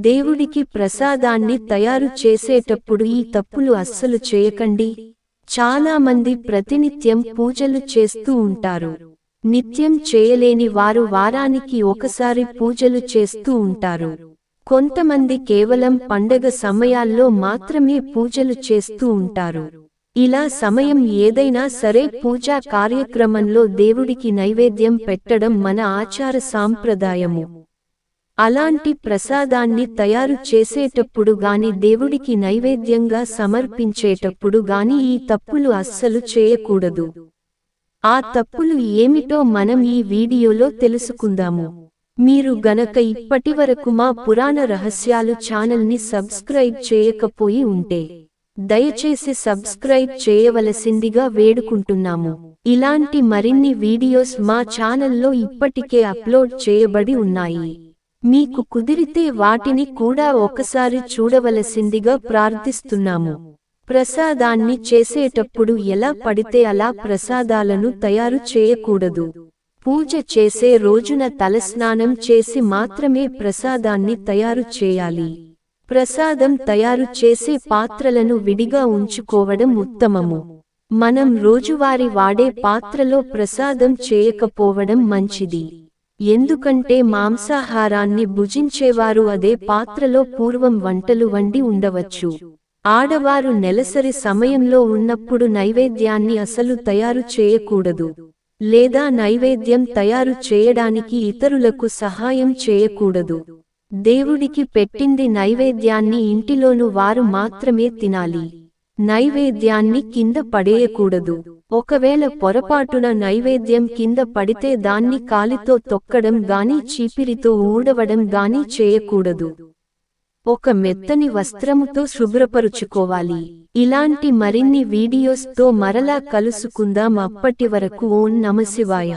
దేవుడికి ప్రసాదాన్ని తయారు చేసేటప్పుడు ఈ తప్పులు అస్సలు చేయకండి. చాలా మంది ప్రతినిత్యం పూజలు చేస్తూ ఉంటారు. నిత్యం చేయలేని వారు వారానికి ఒకసారి పూజలు చేస్తూ ఉంటారు. కొంతమంది కేవలం పండగ సమయాల్లో మాత్రమే పూజలు చేస్తూ ఉంటారు. ఇలా సమయం ఏదైనా సరే పూజా కార్యక్రమంలో దేవుడికి నైవేద్యం పెట్టడం మన ఆచార సాంప్రదాయము. అలాంటి ప్రసాదాన్ని తయారు చేసేటప్పుడు గాని దేవుడికి నైవేద్యంగా సమర్పించేటప్పుడు గాని ఈ తప్పులు అస్సలు చేయకూడదు. ఆ తప్పులు ఏమిటో మనం ఈ వీడియోలో తెలుసుకుందాము. మీరు గనక ఇప్పటివరకు మా పురాణ రహస్యాలు ఛానల్ని సబ్స్క్రైబ్ చేయకపోయి ఉంటే దయచేసి సబ్స్క్రైబ్ చేయవలసిందిగా వేడుకుంటున్నాము. ఇలాంటి మరిన్ని వీడియోస్ మా ఛానల్లో ఇప్పటికే అప్లోడ్ చేయబడి ఉన్నాయి. మీకు కుదిరితే వాటిని కూడా ఒకసారి చూడవలసిందిగా ప్రార్థిస్తున్నాము. ప్రసాదాన్ని చేసేటప్పుడు ఎలా పడితే అలా ప్రసాదాలను తయారు చేయకూడదు. పూజ చేసే రోజున తలస్నానం చేసి మాత్రమే ప్రసాదాన్ని తయారు చేయాలి. ప్రసాదం తయారు చేసే పాత్రలను విడిగా ఉంచుకోవడం ఉత్తమము. మనం రోజువారి వాడే పాత్రలో ప్రసాదం చేయకపోవడం మంచిది. ఎందుకంటే మాంసాహారాన్ని భుజించేవారు అదే పాత్రలో పూర్వం వంటలు వండి ఉండవచ్చు. ఆడవారు నెలసరి సమయంలో ఉన్నప్పుడు నైవేద్యాన్ని అసలు తయారు చేయకూడదు. లేదా నైవేద్యం తయారు చేయడానికి ఇతరులకు సహాయం చేయకూడదు. దేవుడికి పెట్టింది నైవేద్యాన్ని ఇంటిలోను వారు మాత్రమే తినాలి. నైవేద్యాన్ని కింద పడేయకూడదు. ఒకవేళ పొరపాటున నైవేద్యం కింద పడితే దాన్ని కాలితో తొక్కడం గాని చీపిరితో ఊడవడం గాని చేయకూడదు. ఒక మెత్తని వస్త్రముతో శుభ్రపరుచుకోవాలి. ఇలాంటి మరిన్ని వీడియోస్తో మరలా కలుసుకుందాం. అప్పటి వరకు ఓం నమశివాయ